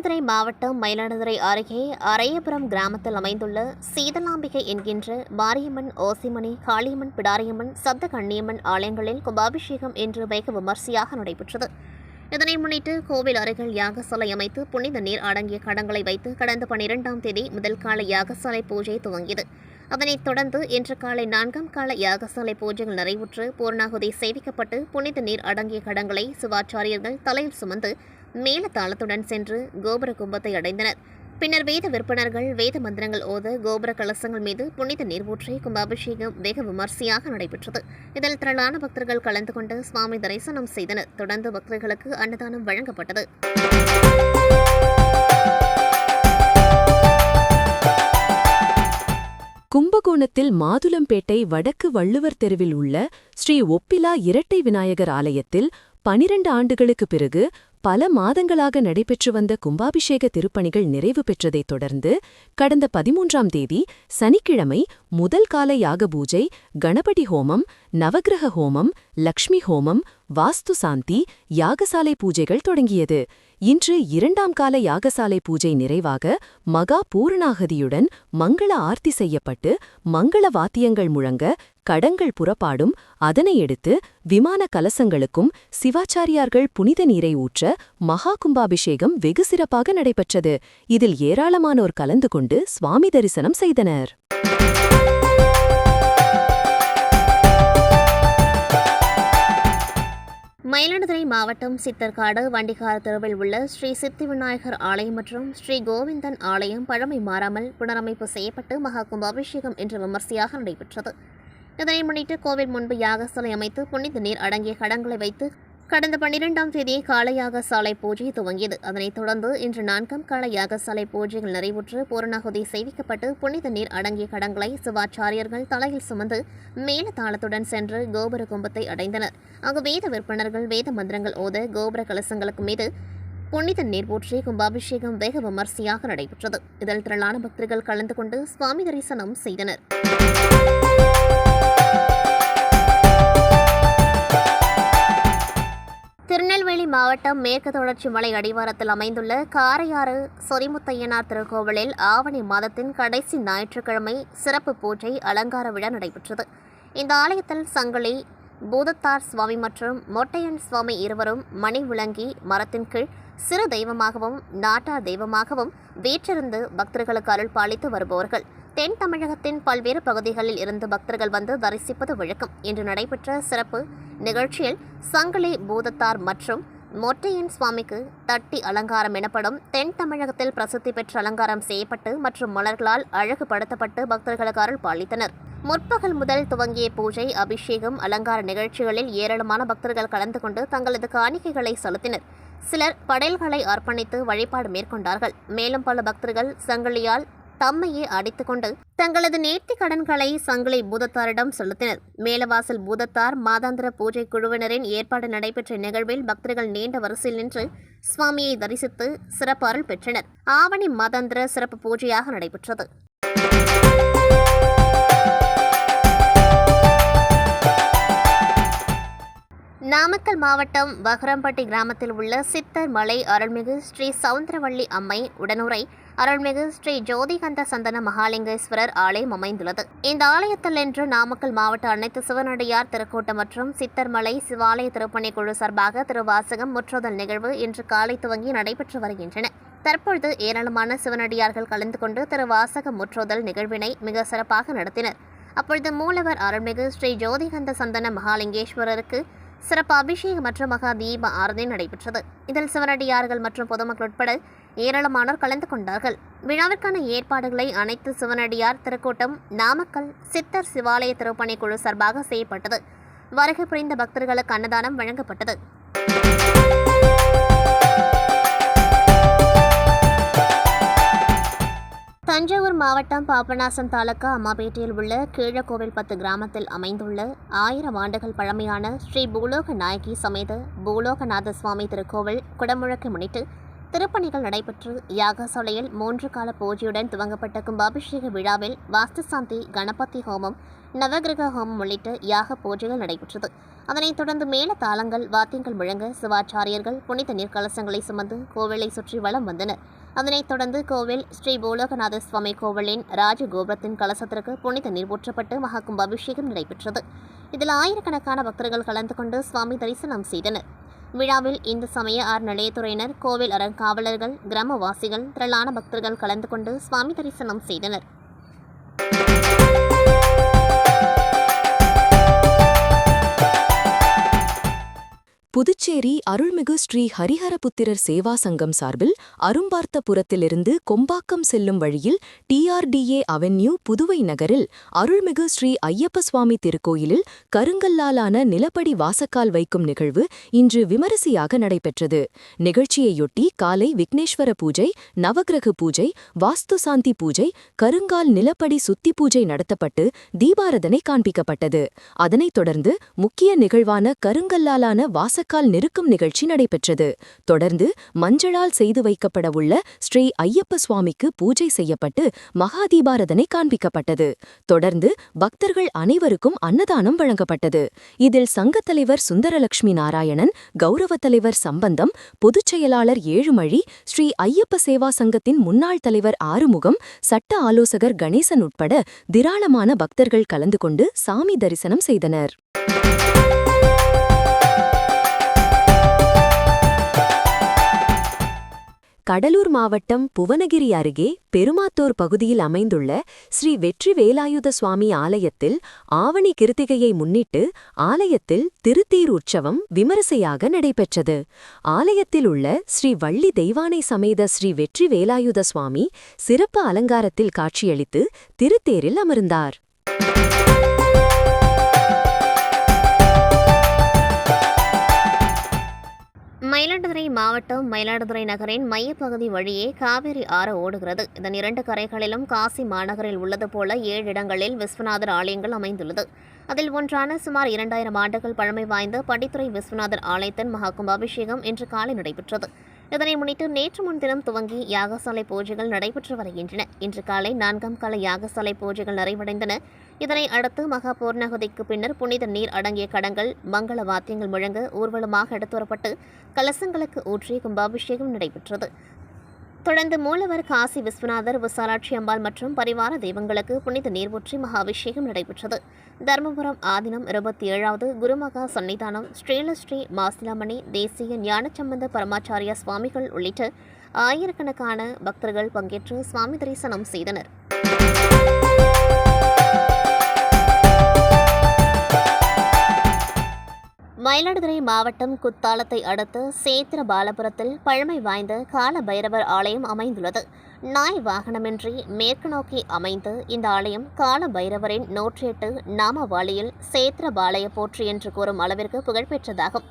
மயிலாடுதுறை மாவட்டம் மயிலாடுதுறை அருகே அரையபுரம் கிராமத்தில் அமைந்துள்ள சீதலாம்பிகை என்கின்ற மாரியம்மன் ஓசிமணி காளியம்மன் பிடாரியம்மன் சப்த கண்ணியம்மன் ஆலயங்களில் கும்பாபிஷேகம் இன்று வைக விமர்சையாக நடைபெற்றது. இதனை முன்னிட்டு கோவில் அருகில் யாகசாலை அமைத்து புனித நீர் அடங்கிய கடங்களை வைத்து கடந்த பனிரெண்டாம் தேதி முதல் கால யாகசாலை பூஜை துவங்கியது. அதனைத் தொடர்ந்து இன்று காலை நான்காம் கால யாகசாலை பூஜைகள் நிறைவுற்று பூர்ணாகுதி சேவிக்கப்பட்டு புனித நீர் அடங்கிய கடங்களை சிவாச்சாரியர்கள் தலையில் சுமந்து மேலதாளத்துடன் சென்று கோபுர கும்பத்தை அடைந்தனர். பின்னர் வேத விற்பனர்கள் வேத மந்திரங்கள் ஓத கோபுர கலசங்கள் மீது புனித நீர் ஊற்றி கும்பாபிஷேகம் வெகு விமர்சையாக நடைபெற்றது. இதில் திரளான பக்தர்கள் கலந்து கொண்டு சுவாமி தரிசனம் செய்தனர். தொடர்ந்து பக்தர்களுக்கு அன்னதானம் வழங்கப்பட்டது. கும்பகோணத்தில் மாதுளம்பேட்டை வடக்கு வள்ளுவர் தெருவில் உள்ள ஸ்ரீ ஒப்பிலா இரட்டை விநாயகர் ஆலயத்தில் பனிரண்டு ஆண்டுகளுக்குப் பிறகு பல மாதங்களாக நடைபெற்று வந்த கும்பாபிஷேக திருப்பணிகள் நிறைவு பெற்றதைத் தொடர்ந்து கடந்த பதிமூன்றாம் தேதி சனிக்கிழமை முதல் கால யாக பூஜை கணபதி ஹோமம் நவகிரக ஹோமம் லக்ஷ்மி ஹோமம் வாஸ்து சாந்தி யாகசாலை பூஜைகள் தொடங்கியது. இன்று இரண்டாம் கால யாகசாலை பூஜை நிறைவாக மகா பூரணாகதியுடன் மங்கள ஆர்த்தி செய்யப்பட்டு மங்கள வாத்தியங்கள் முழங்க கடங்கள் புறப்பாடும். அதனையடுத்து விமான கலசங்களுக்கும் சிவாச்சாரியார்கள் புனித நீரை ஊற்ற மகா கும்பாபிஷேகம் வெகு சிறப்பாக நடைபெற்றது. இதில் ஏராளமானோர் கலந்து கொண்டு சுவாமி தரிசனம் செய்தனர். மயிலாடுதுறை மாவட்டம் சித்தர்காடு வண்டிகார் தெருவில் உள்ள ஸ்ரீ சித்தி விநாயகர் ஆலயம் மற்றும் ஸ்ரீ கோவிந்தன் ஆலயம் பழமை மாறாமல் புனரமைப்பு செய்யப்பட்டு மகா கும்பாபிஷேகம் இன்று விமர்சையாக நடைபெற்றது. இதனை முன்னிட்டு கோவில் முன்பு யாகசாலை அமைத்து புனித நீர் அடங்கிய கடங்களை வைத்து கடந்த பன்னிரெண்டாம் தேதி காளையாக சாலை பூஜை துவங்கியது. அதனைத் தொடர்ந்து இன்று நான்காம் கால யாகசாலை பூஜைகள் நிறைவுற்று பூரணாகுதி செய்விக்கப்பட்டு புனித நீர் அடங்கிய கடங்களை சிவாச்சாரியர்கள் தலையில் சுமந்து மேலதாளத்துடன் சென்று கோபுர கும்பத்தை அடைந்தனர். அங்கு வேத விற்பனர்கள் வேத மந்திரங்கள் ஓத கோபுர கலசங்களுக்கு மீது புனித நீர் ஊற்றி கும்பாபிஷேகம் வெகு விமர்சையாக நடைபெற்றது. இதில் திரளான பக்தர்கள் கலந்து கொண்டு சுவாமி தரிசனம் செய்தனர். மாவட்டம் மேற்கு தொடர்ச்சி மலை அடிவாரத்தில் அமைந்துள்ள காரையாறு சொரிமுத்தையனார் திருக்கோவிலில் ஆவணி மாதத்தின் கடைசி ஞாயிற்றுக்கிழமை சிறப்பு பூஜை அலங்கார விழா நடைபெற்றது. இந்த ஆலயத்தில் சங்கிலி பூதத்தார் சுவாமி மற்றும் மொட்டையன் சுவாமி இருவரும் மணி விளங்கி மரத்தின் கீழ் சிறு தெய்வமாகவும் நாட்டார் தெய்வமாகவும் வீற்றிருந்து பக்தர்களுக்கு அருள் பாலித்து வருபவர்கள். தென் தமிழகத்தின் பல்வேறு பகுதிகளில் இருந்து பக்தர்கள் வந்து தரிசிப்பது வழக்கம். இன்று நடைபெற்ற சிறப்பு நிகழ்ச்சியில் சங்கிலி பூதத்தார் மற்றும் மொட்டையன் சுவாமிக்கு தட்டி அலங்காரம் எனப்படும் தென் தமிழகத்தில் பிரசித்தி பெற்ற அலங்காரம் செய்யப்பட்டு மற்றும் மலர்களால் அழகுபடுத்தப்பட்டு பக்தர்களுக்கு அருள் பாலித்தனர். முற்பகல் முதல் துவங்கிய பூஜை அபிஷேகம் அலங்கார நிகழ்ச்சிகளில் ஏராளமான பக்தர்கள் கலந்து கொண்டு தங்களது காணிக்கைகளை செலுத்தினர். சிலர் படையல்களை அர்ப்பணித்து வழிபாடு மேற்கொண்டார்கள். மேலும் பல பக்தர்கள் சங்கிலியால் தம்மையே அடைத்துக்கொண்டு தங்களது நேர்த்தி கடன்களை சங்கிலி பூதத்தாரிடம் செலுத்தினர். மேலவாசல் பூதத்தார் மாதாந்திர பூஜை குழுவினரின் ஏற்பாடு நடைபெற்ற நிகழ்வில் பக்தர்கள் நீண்ட வரிசையில் நின்று சுவாமியை தரிசித்து சிறப்பு அருள் பெற்றனர். ஆவணி மாதாந்திர சிறப்பு பூஜையாக நடைபெற்றது. நாமக்கல் மாவட்டம் வகரம்பட்டி கிராமத்தில் உள்ள சித்தர் மலை அருள்மிகு ஸ்ரீ சவுந்தரவள்ளி அம்மை உடனுரை அருள்மிகு ஸ்ரீ ஜோதிகந்த சந்தன மகாலிங்கேஸ்வரர் ஆலயம் அமைந்துள்ளது. இந்த ஆலயத்தில் இன்று நாமக்கல் மாவட்ட அனைத்து சிவனடியார் திருக்கூட்டம் மற்றும் சித்தர்மலை சிவாலய திருப்பணி குழு சார்பாக திருவாசகம் முற்றுதல் நிகழ்வு இன்று காலை துவங்கி நடைபெற்று வருகின்றன. தற்பொழுது ஏராளமான சிவனடியார்கள் கலந்து கொண்டு திருவாசக முற்றுதல் நிகழ்வினை மிக சிறப்பாக நடத்தினர். அப்பொழுது மூலவர் அருள்மிகு ஸ்ரீ ஜோதிகந்த சந்தன மகாலிங்கேஸ்வரருக்கு சிறப்பு அபிஷேகம் மற்றும் மகா தீப ஆரதி நடைபெற்றது. இதில் சிவனடியார்கள் மற்றும் பொதுமக்கள் உட்பட ஏராளமானோர் கலந்து கொண்டார்கள். விழாவிற்கான ஏற்பாடுகளை அனைத்து சிவனடியார் திருக்கூட்டம் நாமக்கல் சித்தர் சிவாலய திருப்பணி குழு சார்பாக செய்யப்பட்டது. வருகை புரிந்த பக்தர்களுக்கு அன்னதானம் வழங்கப்பட்டது. தஞ்சாவூர் மாவட்டம் பாபநாசம் தாலுகா அம்மாபேட்டையில் உள்ள கீழக்கோவில் பத்து கிராமத்தில் அமைந்துள்ள ஆயிரம் ஆண்டுகள் பழமையான ஸ்ரீ பூலோக நாயகி சமேத பூலோகநாத சுவாமி திருக்கோவில் குடமுழக்கை முன்னிட்டு திருப்பணிகள் நடைபெற்று யாகசாலையில் மூன்று கால பூஜையுடன் துவங்கப்பட்ட கும்பாபிஷேக விழாவில் வாஸ்துசாந்தி கணபதி ஹோமம் நவகிரக ஹோமம் உள்ளிட்ட யாக பூஜைகள் நடைபெற்றது. அதனைத் தொடர்ந்து மேல தாளங்கள் வாத்தியங்கள் முழங்க சிவாச்சாரியர்கள் புனித நீர்க்கலசங்களை சுமந்து கோவிலை சுற்றி வலம் வந்தனர். அதனைத் தொடர்ந்து கோவில் ஸ்ரீ பூலோகநாத சுவாமி கோவிலின் ராஜகோபுரத்தின் கலசத்திற்கு புனித நீர் ஊற்றப்பட்டு மகா கும்பாபிஷேகம் நடைபெற்றது. இதில் ஆயிரக்கணக்கான பக்தர்கள் கலந்து கொண்டு சுவாமி தரிசனம் செய்தனர். விழாவில் இந்து சமய அறநிலையத்துறையினர் கோவில் அறங்காவலர்கள் கிராமவாசிகள் திரளான பக்தர்கள் கலந்து கொண்டு சுவாமி தரிசனம் செய்தனர். புதுச்சேரி அருள்மிகு ஸ்ரீ ஹரிஹரபுத்திரர் சேவா சங்கம் சார்பில் அரும்பார்த்தபுரத்திலிருந்து கொம்பாக்கம் செல்லும் வழியில் டிஆர்டிஏ அவென்யூ புதுவை நகரில் அருள்மிகு ஸ்ரீ ஐயப்ப சுவாமி திருக்கோயிலில் கருங்கல்லாலான நிலப்படி வாசக்கால் வைக்கும் நிகழ்வு இன்று விமரிசையாக நடைபெற்றது. நிகழ்ச்சியையொட்டி காலை விக்னேஸ்வர பூஜை நவக்கிரக பூஜை வாஸ்து சாந்தி பூஜை கருங்கால் நிலப்படி சுத்தி பூஜை நடத்தப்பட்டு தீபாரதனை காண்பிக்கப்பட்டது. அதனைத் தொடர்ந்து முக்கிய நிகழ்வான கருங்கல்லாலான வாசக்கால் நெருக்கும் நிகழ்ச்சி நடைபெற்றது. தொடர்ந்து மஞ்சளால் செய்து வைக்கப்படவுள்ள ஸ்ரீ ஐயப்ப சுவாமிக்கு பூஜை செய்யப்பட்டு மகாதீபாரதனை காண்பிக்கப்பட்டது. தொடர்ந்து பக்தர்கள் அனைவருக்கும் அன்னதானம் வழங்கப்பட்டது. இதில் சங்கத் தலைவர் சுந்தரலட்சுமி நாராயணன் கௌரவ தலைவர் சம்பந்தம் பொதுச் செயலாளர் ஏழுமழி ஸ்ரீ ஐயப்ப சேவா சங்கத்தின் முன்னாள் தலைவர் ஆறுமுகம் சட்ட ஆலோசகர் கணேசன் உட்பட திராளமான பக்தர்கள் கலந்து கொண்டு சாமி தரிசனம் செய்தனர். கடலூர் மாவட்டம் புவனகிரி அருகே பெருமாத்தூர் பகுதியில் அமைந்துள்ள ஸ்ரீ வெற்றி வேலாயுத சுவாமி ஆலயத்தில் ஆவணி கிருத்திகையை முன்னிட்டு ஆலயத்தில் திருத்தீர் உற்சவம் விமரிசையாக நடைபெற்றது. ஆலயத்தில் உள்ள ஸ்ரீ வள்ளி தெய்வானை சமேத ஸ்ரீ வெற்றி வேலாயுத சுவாமி சிறப்பு அலங்காரத்தில் காட்சியளித்து திருத்தேரில் அமர்ந்தார். மயிலாடுதுறை மாவட்டம் மயிலாடுதுறை நகரின் மையப்பகுதி வழியே காவிரி ஆறு ஓடுகிறது. இதன் இரண்டு கரைகளிலும் காசி மாநகரில் உள்ளது போல ஏழு இடங்களில் விஸ்வநாதர் ஆலயங்கள் அமைந்துள்ளது. அதில் ஒன்றான சுமார் இரண்டாயிரம் ஆண்டுகள் பழமை வாய்ந்த படித்துறை விஸ்வநாதர் ஆலயத்தின் மகா கும்பாபிஷேகம் இன்று காலை நடைபெற்றது. இதனை முன்னிட்டு நேற்று முன்தினம் துவங்கி யாகசாலை பூஜைகள் நடைபெற்று வருகின்றன. இன்று காலை நான்காம் கால யாகசாலை பூஜைகள் நிறைவடைந்தன. இதனை அடுத்து மகா பூர்ணகுதிக்கு பின்னர் புனித நீர் அடங்கிய கடங்கள் மங்கள வாத்தியங்கள் முழங்க ஊர்வலமாக எடுத்துவரப்பட்டு கலசங்களுக்கு ஊற்றி கும்பாபிஷேகம் நடைபெற்றது. தொடர்ந்து மூலவர் காசி விஸ்வநாதர் விசாலாட்சி அம்பாள் மற்றும் பரிவார தெய்வங்களுக்கு புனித நீர் ஊற்றி மகாபிஷேகம் நடைபெற்றது. தருமபுரம் ஆதினம் இருபத்தி ஏழாவது குருமகா சன்னிதானம் ஸ்ரீலஸ்ரீ மாசிலாமணி தேசிய ஞானசம்பந்த பரமாச்சாரிய சுவாமிகள் உள்ளிட்ட ஆயிரக்கணக்கான பக்தர்கள் பங்கேற்று சுவாமி தரிசனம் செய்தனர். மயிலாடுதுறை மாவட்டம் குத்தாலத்தை அடுத்து சேத்திர பாலபுரத்தில் பழமை வாய்ந்த கால பைரவர் ஆலயம் அமைந்துள்ளது. நாய் வாகனமின்றி மேற்கு நோக்கி அமைந்து இந்த ஆலயம் கால பைரவரின் நூற்றி எட்டு நாமவாளியில் சேத்திர பாலய போற்றி என்று கூறும் அளவிற்கு புகழ்பெற்றதாகும்.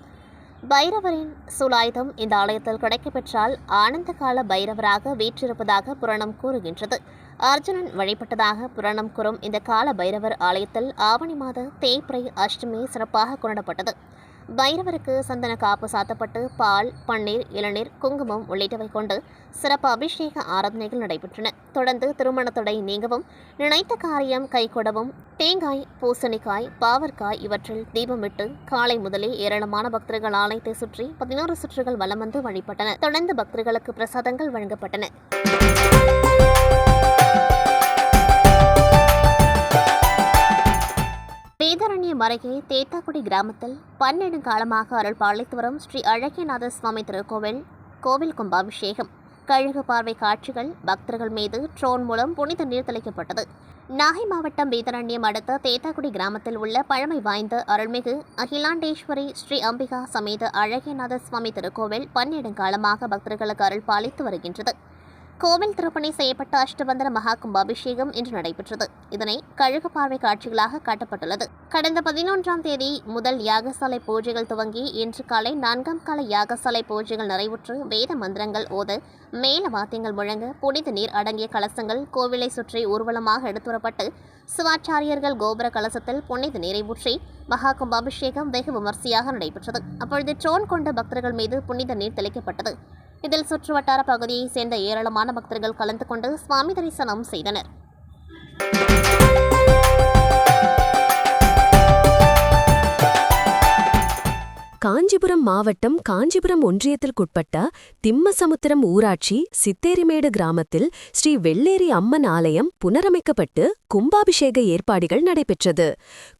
பைரவரின் சுலாயுதம் இந்த ஆலயத்தில் கிடைக்கப்பெற்றால் ஆனந்த கால பைரவராக வீற்றிருப்பதாக புராணம் கூறுகின்றது. அர்ஜுனன் வழிபட்டதாக புராணம் கூறும் இந்த கால பைரவர் ஆலயத்தில் ஆவணி மாத தேய்பிரை அஷ்டமி சிறப்பாக கொண்டாடப்பட்டது. பைரவருக்கு சந்தன காப்பு சாத்தப்பட்டு பால் பன்னீர் இளநீர் குங்குமம் உள்ளிட்டவை கொண்டு சிறப்பு அபிஷேக ஆராதனைகள் நடைபெற்றன. தொடர்ந்து திருமணத்தொடை நீங்கவும் நினைத்த காரியம் கைகொடவும் தேங்காய் பூசணிக்காய் பாவற்காய் இவற்றில் தீபமிட்டு காலை முதலே ஏராளமான பக்தர்கள் ஆலயத்தை சுற்றி பதினோரு சுற்றுகள் வலம் வந்து வழிபட்டன. தொடர்ந்து பக்தர்களுக்கு பிரசாதங்கள் வழங்கப்பட்டன. வேதாரண்யம் அருகே தேத்தாக்குடி கிராமத்தில் பன்னெடுங்காலமாக அருள் பாலித்து வரும் ஸ்ரீ அழகியநாத சுவாமி திருக்கோவில் கோவில் கும்பாபிஷேகம். கழுகு பார்வை காட்சிகள் பக்தர்கள் மீது ட்ரோன் மூலம் புனித நீர் தெளிக்கப்பட்டது. நாகை மாவட்டம் வேதாரண்யம் அடுத்த தேத்தாக்குடி கிராமத்தில் உள்ள பழமை வாய்ந்த அருள்மிகு அகிலாண்டேஸ்வரி ஸ்ரீ அம்பிகா சமேத அழகியநாத சுவாமி திருக்கோவில் பன்னெடுங்காலமாக பக்தர்களுக்கு அருள் பாலித்து வருகின்றது. கோவில் திருப்பணி செய்யப்பட்ட அஷ்டபந்தர மகா கும்பாபிஷேகம் இன்று நடைபெற்றது. இதனை கழுகு பார்வை காட்சிகளாக காட்டப்பட்டுள்ளது. கடந்த பதினொன்றாம் தேதி முதல் யாகசாலை பூஜைகள் துவங்கி இன்று காலை நான்காம் கால யாகசாலை பூஜைகள் நிறைவுற்று வேத மந்திரங்கள் ஓத மேல வாத்தியங்கள் முழங்க புனித நீர் அடங்கிய கலசங்கள் கோவிலை சுற்றி ஊர்வலமாக எடுத்துவரப்பட்டு சிவாச்சாரியர்கள் கோபுர கலசத்தில் புனித நீரை ஊற்றி மகா கும்பாபிஷேகம் வெகு விமர்சையாக நடைபெற்றது. அப்பொழுது ட்ரோன் கொண்ட பக்தர்கள் மீது புனித நீர் தெளிக்கப்பட்டது. இதில் சுற்றுவட்டார பகுதியைச் சேர்ந்த ஏராளமான பக்தர்கள் கலந்து கொண்டு சுவாமி தரிசனம் செய்தனர். காஞ்சிபுரம் மாவட்டம் காஞ்சிபுரம் ஒன்றியத்திற்குட்பட்ட திம்மசமுத்திரம் ஊராட்சி சித்தேரிமேடு கிராமத்தில் ஸ்ரீ வெள்ளேரி அம்மன் ஆலயம் புனரமைக்கப்பட்டு கும்பாபிஷேக ஏற்பாடுகள் நடைபெற்றது.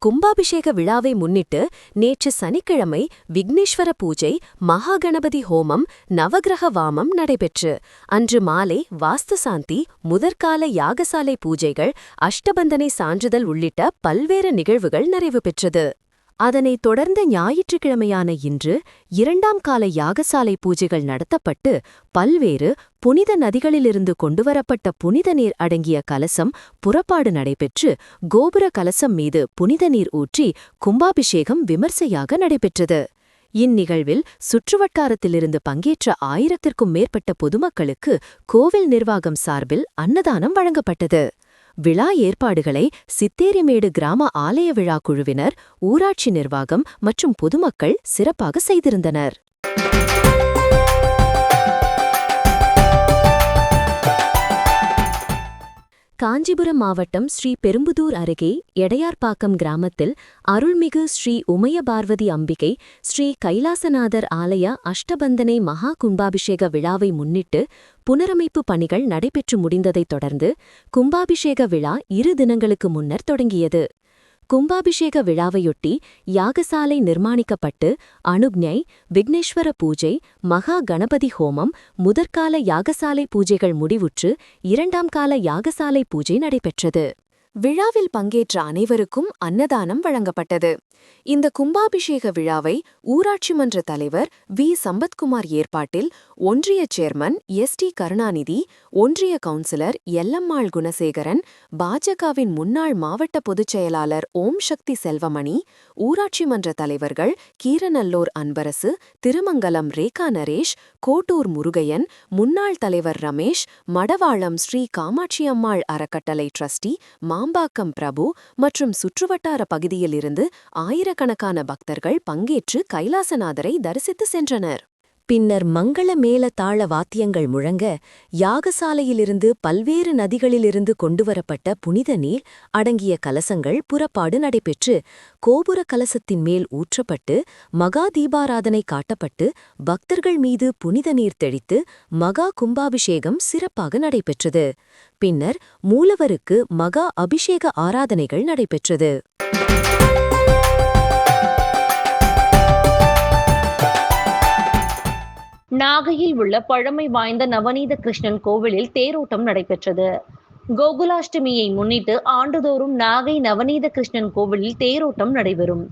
கும்பாபிஷேக விழாவை முன்னிட்டு நேற்று சனிக்கிழமை விக்னேஸ்வர பூஜை மகாகணபதி ஹோமம் நவகிரக வாமம் நடைபெற்று. அன்று மாலை வாஸ்துசாந்தி முதற்கால யாகசாலை பூஜைகள் அஷ்டபந்தனை சான்றிதழ் உள்ளிட்ட பல்வேறு நிகழ்வுகள் நிறைவு பெற்றது. அதனைத் தொடர்ந்த ஞாயிற்றுக்கிழமையான இன்று இரண்டாம் கால யாகசாலை பூஜைகள் நடத்தப்பட்டு பல்வேறு புனித நதிகளிலிருந்து கொண்டுவரப்பட்ட புனித நீர் அடங்கிய கலசம் புறப்பாடு நடைபெற்று கோபுர கலசம் மீது புனித நீர் ஊற்றி கும்பாபிஷேகம் விமர்சையாக நடைபெற்றது. இந்நிகழ்வில் சுற்றுவட்டாரத்திலிருந்து பங்கேற்ற ஆயிரத்திற்கும் மேற்பட்ட பொதுமக்களுக்கு கோவில் நிர்வாகம் சார்பில் அன்னதானம் வழங்கப்பட்டது. விழா ஏற்பாடுகளை சித்தேரிமேடு கிராம ஆலய விழா குழுவினர் ஊராட்சி நிர்வாகம் மற்றும் பொதுமக்கள் சிறப்பாக செய்திருந்தனர். காஞ்சிபுரம் மாவட்டம் ஸ்ரீ பெரும்புதூர் அருகே எடையார்பாக்கம் கிராமத்தில் அருள்மிகு ஸ்ரீ உமையபார்வதி அம்பிகை ஸ்ரீ கைலாசநாதர் ஆலய அஷ்டபந்தனை மகா கும்பாபிஷேக விழாவை முன்னிட்டு புனரமைப்பு பணிகள் நடைபெற்று முடிந்ததைத் தொடர்ந்து கும்பாபிஷேக விழா இரு தினங்களுக்கு முன்னர் தொடங்கியது. கும்பாபிஷேக விழாவையொட்டி யாகசாலை நிர்மாணிக்கப்பட்டு அனுக்ஞை விக்னேஸ்வர பூஜை மகா கணபதி ஹோமம் முதற்கால யாகசாலை பூஜைகள் முடிவுற்று இரண்டாம் கால யாகசாலை பூஜை நடைபெற்றது. விழாவில் பங்கேற்ற அனைவருக்கும் அன்னதானம் வழங்கப்பட்டது. இந்த கும்பாபிஷேக விழாவை ஊராட்சி மன்ற தலைவர் வி. சம்பத்குமார் ஏற்பாட்டில் ஒன்றிய சேர்மன் எஸ். டி. கருணாநிதி ஒன்றிய கவுன்சிலர் எல்லம்மாள் குணசேகரன் பாஜகவின் முன்னாள் மாவட்ட பொதுச் செயலாளர் ஓம் சக்தி செல்வமணி ஊராட்சி மன்ற தலைவர்கள் கீரநல்லூர் அன்பரசு திருமங்கலம் ரேகா நரேஷ் கோட்டூர் முருகையன் முன்னாள் தலைவர் ரமேஷ் மடவாளம் ஸ்ரீ காமாட்சியம்மாள் அறக்கட்டளை ட்ரஸ்டி பாம்பாக்கம் பிரபு மற்றும் சுற்றுவட்டார பகுதியிலிருந்து ஆயிரக்கணக்கான பக்தர்கள் பங்கேற்று கைலாசநாதரை தரிசித்து சென்றனர். பின்னர் மங்கள மேல தாள வாத்தியங்கள் முழங்க யாகசாலையிலிருந்து பல்வேறு நதிகளிலிருந்து கொண்டுவரப்பட்ட புனித நீர் அடங்கிய கலசங்கள் புறப்பாடு நடைபெற்று கோபுர கலசத்தின் மேல் ஊற்றப்பட்டு மகா தீபாராதனை காட்டப்பட்டு பக்தர்கள் மீது புனித நீர் தெளித்து மகா கும்பாபிஷேகம் சிறப்பாக நடைபெற்றது. பின்னர் மூலவருக்கு மகா அபிஷேக ஆராதனைகள் நடைபெற்றது. நாகையில் உள்ள பழமை வாய்ந்த நவநீத கிருஷ்ணன் கோவிலில் தேரோட்டம் நடைபெற்றது. கோகுலாஷ்டமியை முன்னிட்டு ஆண்டுதோறும் நாகை நவநீத கிருஷ்ணன் கோவிலில் தேரோட்டம் நடைபெறும்.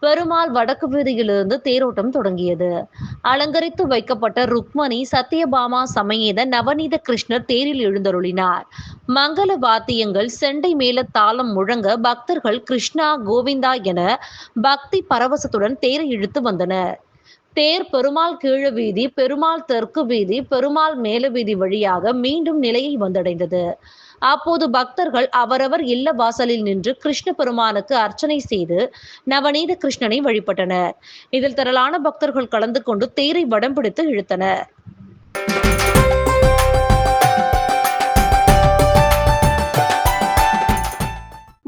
பெருமாள் வடக்கு வீதியிலிருந்து தேரோட்டம் தொடங்கியது. அலங்கரித்து வைக்கப்பட்ட ருக்மணி சத்யபாமா சமேத நவநீத கிருஷ்ணர் தேரில் எழுந்தருளினார். மங்கள வாத்தியங்கள் செண்டை மேல தாளம் முழங்க பக்தர்கள் கிருஷ்ணா கோவிந்தா என பக்தி பரவசத்துடன் தேரை இழுத்து வந்தனர். தேர் பெருமாள் கீழ வீதி பெருமாள் தெற்கு வீதி பெருமாள் மேல வீதி வழியாக மீண்டும் நிலையை வந்தடைந்தது. அப்போது பக்தர்கள் அவரவர் இல்ல வாசலில் நின்று கிருஷ்ண பெருமானுக்கு அர்ச்சனை செய்து நவநீத கிருஷ்ணனை வழிபட்டனர். இதில் திரளான பக்தர்கள் கலந்து கொண்டு தேரை வடம் பிடித்து இழுத்தனர்.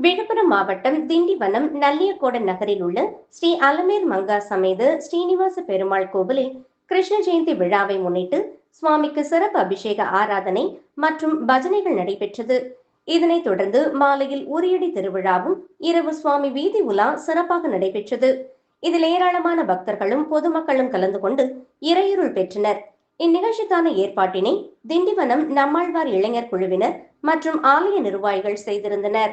விழுப்புரம் மாவட்டம் திண்டிவனம் நல்லியக்கோட நகரில் உள்ள ஸ்ரீ அலமேர் மங்கா சமேத ஸ்ரீனிவாச பெருமாள் கோவிலில் கிருஷ்ண ஜெயந்தி விழாவை முன்னிட்டு சுவாமிக்கு சிறப்பு அபிஷேக ஆராதனை மற்றும் பஜனைகள் நடைபெற்றது. இதனைத் தொடர்ந்து மாலையில் உரியடி திருவிழாவும் இரவு சுவாமி வீதி உலா சிறப்பாக நடைபெற்றது. இதில் ஏராளமான பக்தர்களும் பொதுமக்களும் கலந்து கொண்டு இறையுருள் பெற்றனர். இந்நிகழ்ச்சிக்கான ஏற்பாட்டினை திண்டிவனம் நம்மாழ்வார் இளைஞர் குழுவினர் மற்றும் ஆலய நிர்வாகிகள் செய்திருந்தனர்.